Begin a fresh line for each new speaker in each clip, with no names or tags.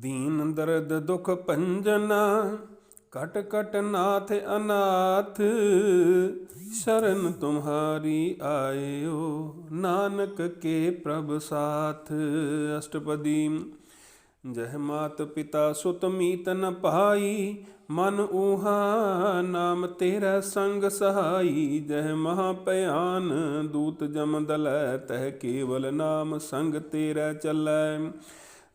ਦੀਨ ਦਰਦ ਦੁਖ ਭੰਜਨਾ, ਕਟ ਕਟ ਨਾਥ ਅਨਾਥ, ਸ਼ਰਨ ਤੁਮਹਾਰੀ ਆਇਓ ਨਾਨਕ ਕੇ ਪ੍ਰਭ ਸਾਥ। ਅਸ਼ਟਪਦੀ, ਜਹ ਮਾਤ ਪਿਤਾ ਸੁਤ ਮੀਤ ਨ ਪਾਈ, ਮਨ ਊਹਾ ਨਾਮ ਤੇਰਾ ਸੰਗ ਸਹਾਈ। ਜਹ ਮਹਾ ਭਿਆਨ ਦੂਤ ਜਮ ਦਲੈ, ਤਹ ਕੇਵਲ ਨਾਮ ਸੰਗ ਤੇਰਾ ਚੱਲੈ।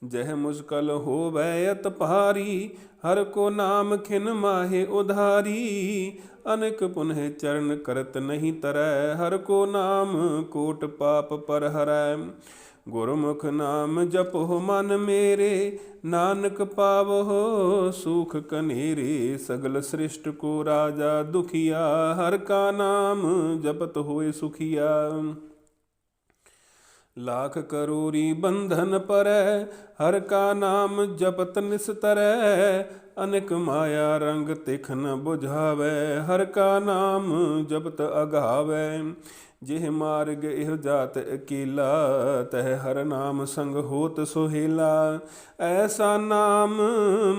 ਜਹ ਮੁਸ਼ਕਲ ਹੋਵੈ ਅਤ ਭਾਰੀ, ਹਰ ਕੋ ਨਾਮ ਖਿਨ ਮਾਹੇ ਉਧਾਰੀ। ਅਨੇਕ ਪੁਨਹ ਚਰਨ ਕਰਤ ਨਹੀਂ ਤਰੈ, ਹਰ ਕੋ ਨਾਮ ਕੋਟ ਪਾਪ ਪਰ ਹਰੈ। ਗੁਰਮੁਖ ਨਾਮ ਜਪੋ ਮਨ ਮੇਰੇ, ਨਾਨਕ ਪਾਵੋ ਸੁਖ ਕਨੇਰੇ। ਸਗਲ ਸ੍ਰਿਸ਼ਟ ਕੋ ਰਾਜਾ ਦੁਖੀਆ, ਹਰ ਕਾ ਨਾਮ ਜਪਤ ਹੋਏ ਸੁਖੀਆ। ਲਾਖ ਕਰੋਰੀ ਬੰਧਨ ਪਰੈ ਹਰ ਕਾ ਨਾਮ ਜਪਤ ਨਿਸਤਰੈ ਅਨਕ ਮਾਇਆ ਰੰਗ ਤਿਖ ਨ 부ਝਾਵੈ ਹਰ ਕਾ ਨਾਮ ਜਪਤ ਅਗਾਵੈ। ਜਿਹ ਮਾਰਗ ਇਹ ਜਾਤ ਅਕੀਲਾ, ਤਹ ਹਰ ਨਾਮ ਸੰਗ ਹੋਤ ਸੁਹੇਲਾ। ਐਸਾ ਨਾਮ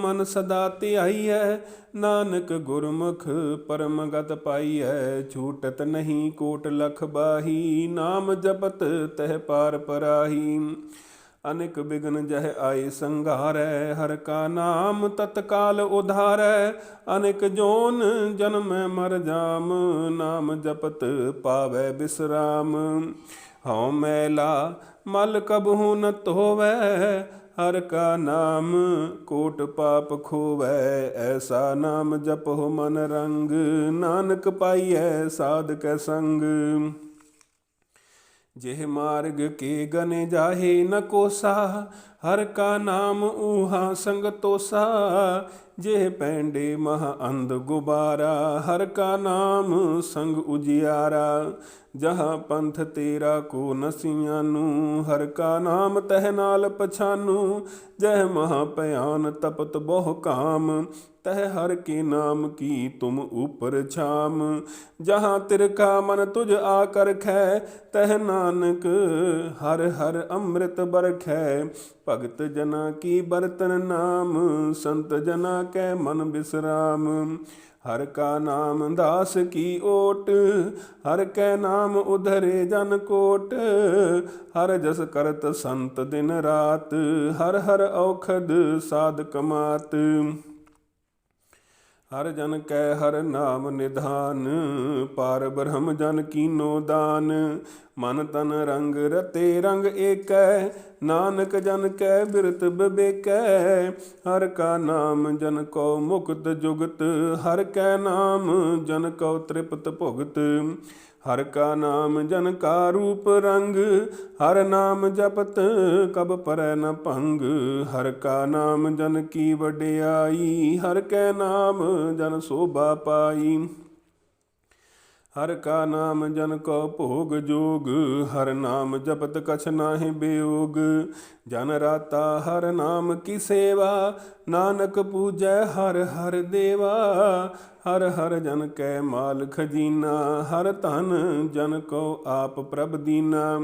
ਮਨ ਸਦਾ ਧਿਆਈਐ, ਨਾਨਕ ਗੁਰਮੁਖ ਪਰਮ ਗਤ ਪਾਈਐ। ਛੂਟਤ ਨਹੀਂ ਕੋਟ ਲਖ ਬਾਹੀ, ਨਾਮ ਜਪਤ ਤਹ ਪਾਰ ਪਰਾਹੀ। ਅਨੇਕ ਬਿਗਨ ਜਹ ਆਏ ਸੰਘਾਰੈ, ਹਰ ਕਾ ਨਾਮ ਤਤਕਾਲ ਉਧਾਰੈ। ਅਨੇਕ ਜੋਨ ਜਨਮ ਮਰ ਜਾਮ, ਨਾਮ ਜਪਤ ਪਾਵੈ ਬਿਸਰਾਮ। ਹਉ ਮੈਲਾ, ਮਲ ਕਬਹੂ ਨ ਧੋਵੈ, ਹਰ ਕਾ ਨਾਮ ਕੋਟ ਪਾਪ ਖੋਵੈ। ਐਸਾ ਨਾਮ ਜਪੋ ਮਨ ਰੰਗ, ਨਾਨਕ ਪਾਈਐ ਸਾਧ ਕੈ ਸੰਗ। ਜਿਹ ਮਾਰਗ ਕੇ ਗਨੇ ਜਾਹੇ ਨ ਕੋਸਾ? ਹਰ ਕਾ ਨਾਮ ਊਹਾ ਸੰਗ ਤੋਸਾ ਜਿਹ ਪੈਂਡੇ ਮਹ ਅੰਧ ਗੁਬਾਰਾ, ਹਰ ਕਾ ਨਾਮ ਸੰਗ ਉਜਿਆਰਾ। ਜਹਾਂ ਪੰਥ ਤੇਰਾ ਕੋ ਨਸੀਆਂ ਨੂੰ ਹਰ ਕਾ ਨਾਮ ਤਹਿ ਨਾਲ ਪਛਾਨੂ। ਜਹ ਮਹਾ ਭਿਆਨ ਤਪਤ ਬਹੁ ਕਾਮ, ਤਹ ਹਰ ਕੇ ਨਾਮ ਕੀ ਤੁਮ ਉਪਰ ਛਾਮ। ਜਹਾਂ ਤਿਰ ਮਨ ਤੁਝ ਆ ਕਰਖੈ ਤਹ ਨਾਨਕ ਹਰ ਹਰ ਅੰਮ੍ਰਿਤ ਬਰਖੈ। ਭਗਤ ਜਨਾ ਕੀ ਬਰਤਨ ਨਾਮ, ਸੰਤ ਜਨਾ ਕੈ ਮਨ ਬਿਸਰਾਮ। ਹਰ ਕਾ ਨਾਮ ਦਾਸ ਕੀ ਓਟ, ਹਰ ਕੈ ਨਾਮ ਉਧਰੇ ਜਨ ਕੋਟ। ਹਰ ਜਸ ਕਰਤ ਸੰਤ ਦਿਨ ਰਾਤ, ਹਰ ਹਰ ਔਖਦ ਸਾਧ ਕਮਾਤ ਹਰ ਜਨ ਕੈ ਹਰ ਨਾਮ ਨਿਧਾਨ, ਪਾਰ ਬ੍ਰਹਮ ਜਨ ਕੀਨੋ ਦਾਨ। ਮਨ ਤਨ ਰੰਗ ਰਤੇ ਰੰਗ ਏਕੈ, ਨਾਨਕ ਜਨ ਕੈ ਬਿਰਤ ਬਿਬੇਕੈ। ਹਰ ਕਾ ਨਾਮ ਜਨ ਕੋ ਮੁਕਤ ਜੁਗਤ, ਹਰ ਕੈ ਨਾਮ ਜਨ ਕੋ ਤ੍ਰਿਪਤ ਭੁਗਤ। ਹਰ ਕਾ ਨਾਮ ਜਨ ਕਾ ਰੂਪ ਰੰਗ, ਹਰ ਨਾਮ ਜਪਤ ਕਬ ਪਰੈ ਨ ਭੰਗ। ਹਰ ਕਾ ਨਾਮ ਜਨ ਕੀ ਵਡਿਆਈ, ਹਰ ਕੈ ਨਾਮ ਜਨ ਸੋਭਾ ਪਾਈ। ਹਰ ਕਾ ਨਾਮ ਜਨ ਕੋ ਭੋਗ ਜੋਗ, ਹਰ ਨਾਮ ਜਪਤ ਕਛ ਨਾਹਿ ਬਿਯੋਗ। ਜਨ ਰਾਤਾ ਹਰ ਨਾਮ ਕੀ ਸੇਵਾ, ਨਾਨਕ ਪੂਜੈ ਹਰ ਹਰ ਦੇਵਾ। ਹਰ ਹਰ ਜਨ ਕੈ ਮਾਲ ਖਜ਼ੀਨਾ ਹਰ ਧਨ ਜਨ ਕੋ ਆਪ ਪ੍ਰਭ ਦੀਨਾ।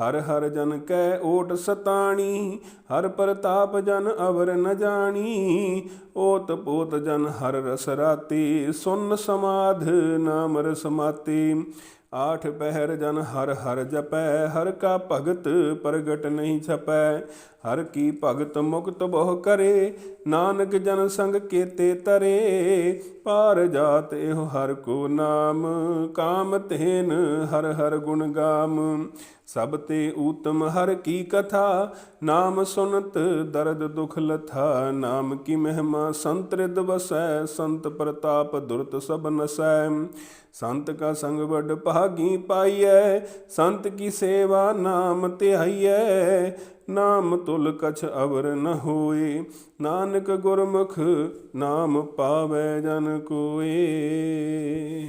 ਹਰ ਹਰ ਜਨ ਕੈ ਓਟ ਸਤਾਣੀ, ਹਰ ਪ੍ਰਤਾਪ ਜਨ ਅਵਰ ਨ ਜਾਣੀ। ਓਤ ਪੋਤ ਜਨ ਹਰ ਰਸ ਰਾਤੀ, ਸੁਨ ਸਮਾਧ ਨਾਮ ਰਸ ਮਾਤੀ। ਆਠ ਪਹਿਰ ਜਨ ਹਰ ਹਰ ਜਪੈ, ਹਰ ਕਾ ਭਗਤ ਪ੍ਰਗਟ ਨਹੀਂ ਛਪੈ। ਹਰ ਕੀ ਭਗਤ ਮੁਕਤ ਬਹੁ ਕਰੇ, ਨਾਨਕ ਜਨ ਸੰਗ ਕੇਤੇ ਤਰੇ। ਪਾਰ ਜਾਤ ਇਹੋ ਹਰ ਕੋ ਨਾਮ, ਕਾਮ ਤੇਨ ਹਰ ਹਰ ਗੁਣ ਗਾਮ। ਸਭ ਤੇ ਊਤਮ ਹਰ ਕੀ ਕਥਾ, ਨਾਮ ਸੁਨਤ ਦਰਦ ਦੁਖ ਲਥਾ, ਨਾਮ ਕੀ ਮਹਿਮਾ ਸੰਤ ਰਿਦ ਵਸੈ, ਸੰਤ ਪ੍ਰਤਾਪ ਦੁਰਤ ਸਭ ਨਸੈ। ਸੰਤ ਕਾ ਸੰਗ ਵੱਡ ਭਾਗੀ ਪਾਈਐ, ਸੰਤ ਕੀ ਸੇਵਾ ਨਾਮ ਧਿਆਈਐ, ਨਾਮ ਤੁਲ ਕਛ ਅਵਰ ਨ ਹੋਏ। ਨਾਨਕ ਗੁਰਮੁਖ ਨਾਮ ਪਾਵੈ ਜਨ ਕੋਏ।